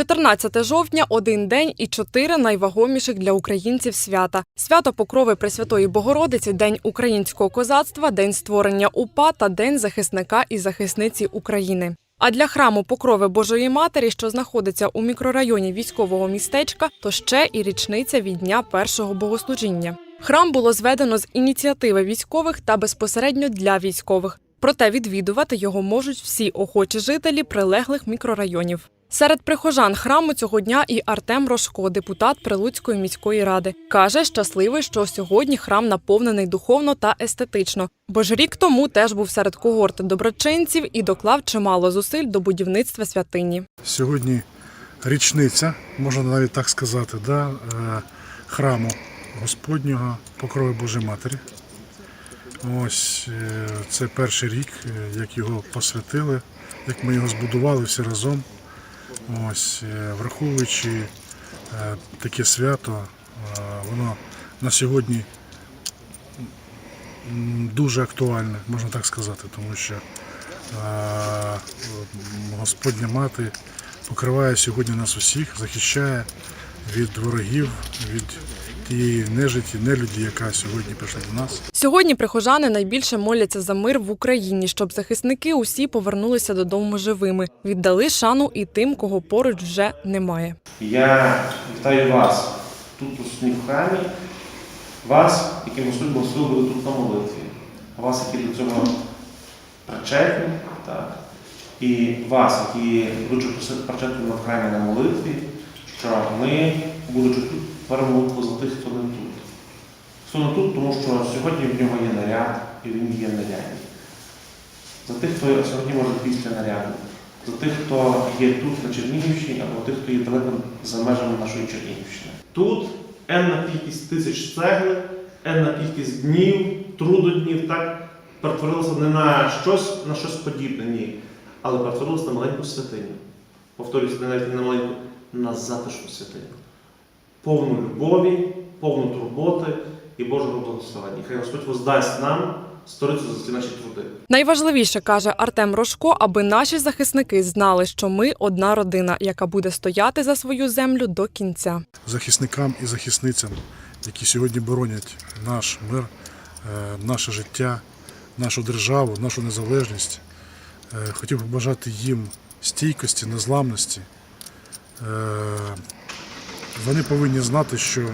14 жовтня один день і чотири найвагоміших для українців свята: свято Покрови Пресвятої Богородиці, День українського козацтва, День створення УПА та День захисника і захисниці України. А для храму Покрови Божої Матері, що знаходиться у мікрорайоні військового містечка, то ще і річниця від дня першого богослужіння. Храм було зведено з ініціативи військових та безпосередньо для військових. Проте відвідувати його можуть всі охочі жителі прилеглих мікрорайонів. Серед прихожан храму цього дня і Артем Рожко, депутат Прилуцької міської ради, каже, щасливий, що сьогодні храм наповнений духовно та естетично, бо ж рік тому теж був серед когорти доброчинців і доклав чимало зусиль до будівництва святині. Сьогодні річниця, можна навіть так сказати, да, е, храму Господнього Покрови Божої Матері. Ось е, це перший рік, е, як його посвятили, як ми його збудували всі разом. Ось, е, враховуючи е, таке свято, е, воно на сьогодні дуже актуальне, можна так сказати, тому що Господня мати покриває сьогодні нас усіх, захищає від ворогів, від тієї нежиті, нелюді, яка сьогодні прийшла до нас. Сьогодні прихожани найбільше моляться за мир в Україні, щоб захисники усі повернулися додому живими, віддали шану і тим, кого поруч вже немає. Я вітаю вас тут у сьогодні в храмі, вас, яким Господь бути тут на молитві, вас, які до цього причетні, так, і вас, які будучи причетні в храмі на молитві, що ми, будучи тут, молитву за тих, хто не тут. Хто не тут, тому що сьогодні в нього є наряд, і він є в. За тих, хто сьогодні може після наряду, за тих, хто є тут на Чернігівщині, або тих, хто є далеко за межами нашої Чернігівщини. Тут енна кількість тисяч цегли, енна кількість днів, трудоднів, так перетворилося не на щось, на щось подібне, ні, але перетворилося на маленьку святиню. Повторюся, не навіть не на маленьку, на затишну святиню. Повну любові, повну турботи і Божого благословення. Хай Господь воздасть нам сторицю за ці наші труди. Найважливіше каже Артем Рожко, аби наші захисники знали, що ми одна родина, яка буде стояти за свою землю до кінця. захисникам і захисницям, які сьогодні боронять наш мир, е, наше життя, нашу державу, нашу незалежність. Е, Хотів би побажати їм стійкості, незламності. Е, Вони повинні знати, що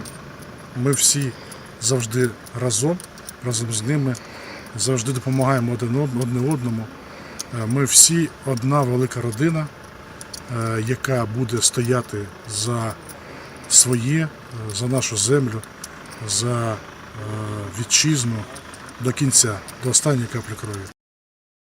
ми всі завжди разом, разом з ними, завжди допомагаємо одне одному. Е, Ми всі одна велика родина, е, яка буде стояти за своє, за нашу землю, за вітчизну до кінця, до останньої каплі крові.